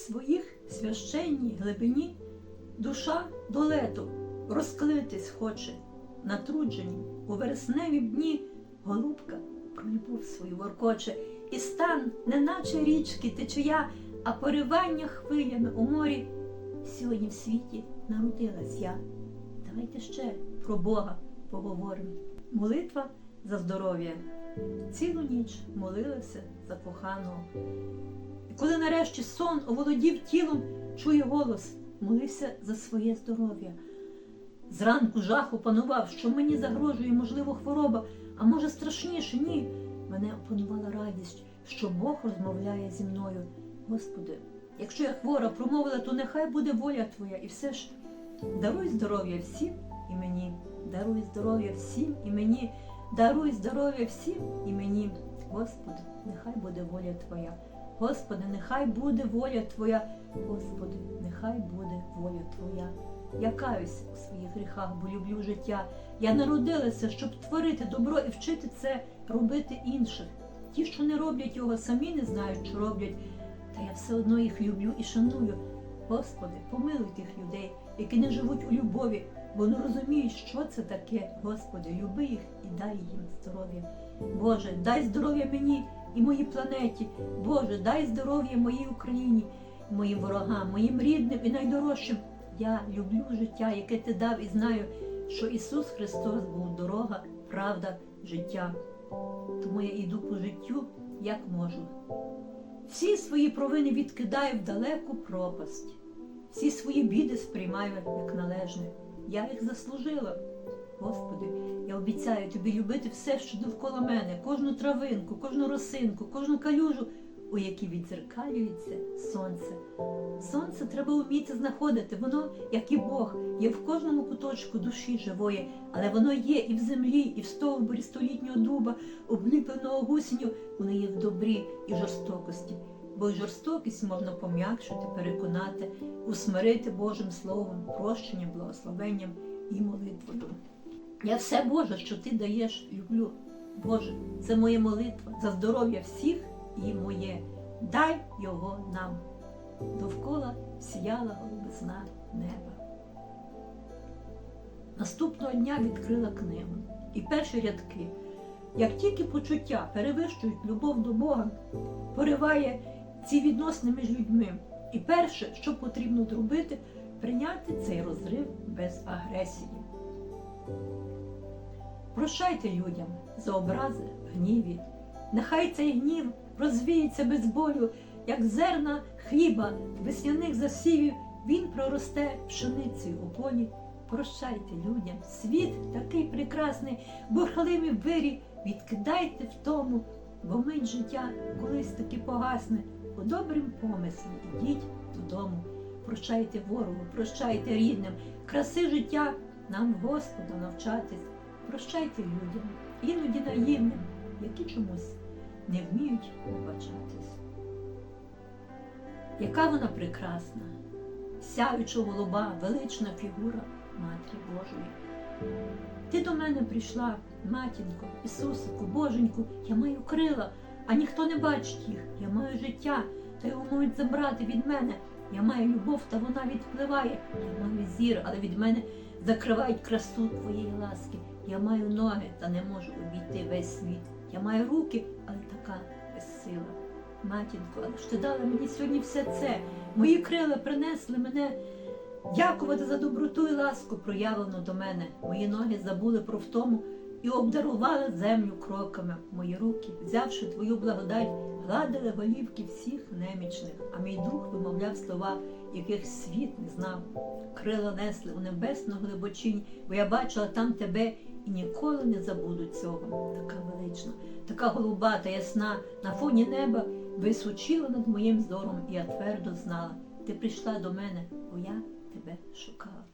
своїх священній глибині душа до лету розклитись хоче, натруджені у вересневі дні голубка про любов свою воркоче, і стан, неначе річки течія, а поривання хвилями у морі. Сьогодні в світі народилась я. Давайте ще про Бога поговоримо. Молитва за здоров'я. Цілу ніч молилася за коханого. Коли нарешті сон оволодів тілом, чує голос, молився за своє здоров'я. Зранку жах опанував, що мені загрожує, можливо, хвороба, а може страшніше, ні. Мене опанувала радість, що Бог розмовляє зі мною. Господи, якщо я хвора промовила, то нехай буде воля Твоя, і все ж даруй здоров'я всім і мені, даруй здоров'я всім і мені, даруй здоров'я всім і мені. Господи, нехай буде воля Твоя. Господи, нехай буде воля Твоя. Господи, нехай буде воля Твоя. Я каюсь у своїх гріхах, бо люблю життя. Я народилася, щоб творити добро і вчити це робити інших. Ті, що не роблять його, самі не знають, що роблять. Та я все одно їх люблю і шаную. Господи, помилуй тих людей, які не живуть у любові, бо не розуміють, що це таке. Господи, люби їх і дай їм здоров'я. Боже, дай здоров'я мені і моїй планеті. Боже, дай здоров'я моїй Україні, моїм ворогам, моїм рідним і найдорожчим. Я люблю життя, яке ти дав, і знаю, що Ісус Христос був дорога, правда, життя. Тому я йду по життю, як можу. Всі свої провини відкидаю в далеку пропасть, всі свої біди сприймаю як належне. Я їх заслужила. Господи, я обіцяю тобі любити все, що довкола мене, кожну травинку, кожну росинку, кожну калюжу, у якій відзеркалюється сонце. Сонце треба вміти знаходити. Воно, як і Бог, є в кожному куточку душі живої, але воно є і в землі, і в стовбурі столітнього дуба, обліпленого гусінню, воно є в добрі і жорстокості. Бо жорстокість можна пом'якшити, переконати, усмирити Божим Словом, прощенням, благословенням і молитвою. Я все Боже, що ти даєш, люблю. Боже, це моя молитва за здоров'я всіх і моє. Дай його нам. Довкола сіяла голубизна неба. Наступного дня відкрила книгу. І перші рядки. Як тільки почуття перевищують любов до Бога, пориває ці відносини між людьми. І перше, що потрібно зробити, прийняти цей розрив без агресії. Прощайте людям за образи, гніві. Нехай цей гнів розвіється без болю, як зерна хліба весняних засівів, він проросте пшеницею у полі. Прощайте людям, світ такий прекрасний, бурхливі вирі, відкидайте в тому, бо мить життя колись таки погасне. У добрім помислі ідіть додому. Прощайте ворогу, прощайте рідним, краси життя нам Господа навчатись. Прощайте людям, іноді наївним, які чомусь не вміють вибачатись. Яка вона прекрасна, сяюча голуба, велична фігура Матері Божої. Ти до мене прийшла, матінко, Ісусику, Боженьку, я маю крила, а ніхто не бачить їх. Я маю життя, та його можуть забрати від мене. Я маю любов, та вона відпливає. Я маю зір, але від мене закривають красу твоєї ласки. Я маю ноги, та не можу обійти весь світ. Я маю руки, але така безсила. Матінко, але ж ти дала мені сьогодні все це. Мої крила принесли мене дякувати за доброту і ласку, проявлену до мене. Мої ноги забули про втому і обдарували землю кроками. Мої руки, взявши твою благодать, гладили голівки всіх немічних, а мій дух вимовляв слова, яких світ не знав. Крила несли у небесну глибочинь, бо я бачила там тебе і ніколи не забуду цього. Така велична, така голуба та ясна на фоні неба височила над моїм зором, і я твердо знала. Ти прийшла до мене, бо я тебе шукала.